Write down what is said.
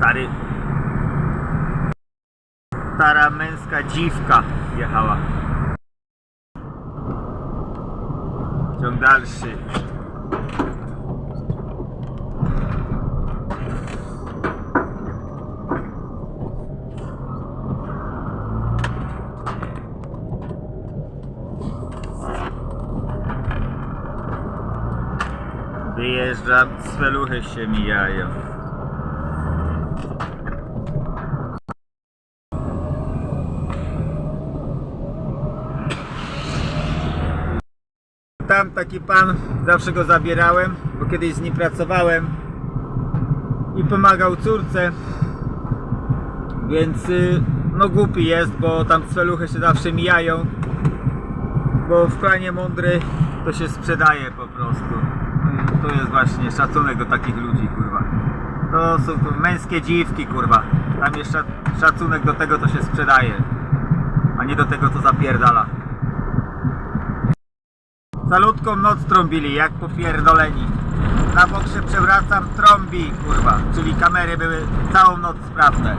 Stary. Stara męska dziwka jechała. Ciąg dalszy. Wyjeżdżam, sveluchy się mijają. Tam taki pan, zawsze go zabierałem, bo kiedyś z nim pracowałem i pomagał córce. Więc y, no głupi jest, bo tam sveluchy się zawsze mijają. Bo w planie mądry to się sprzedaje po prostu. To jest właśnie szacunek do takich ludzi, kurwa. To są męskie dziwki, kurwa. Tam jest szac- szacunek do tego, co się sprzedaje, a nie do tego, co zapierdala. Salutką noc trąbili, jak popierdoleni. Na bok przewracam, trąbi, kurwa. Czyli kamery były całą noc sprawne.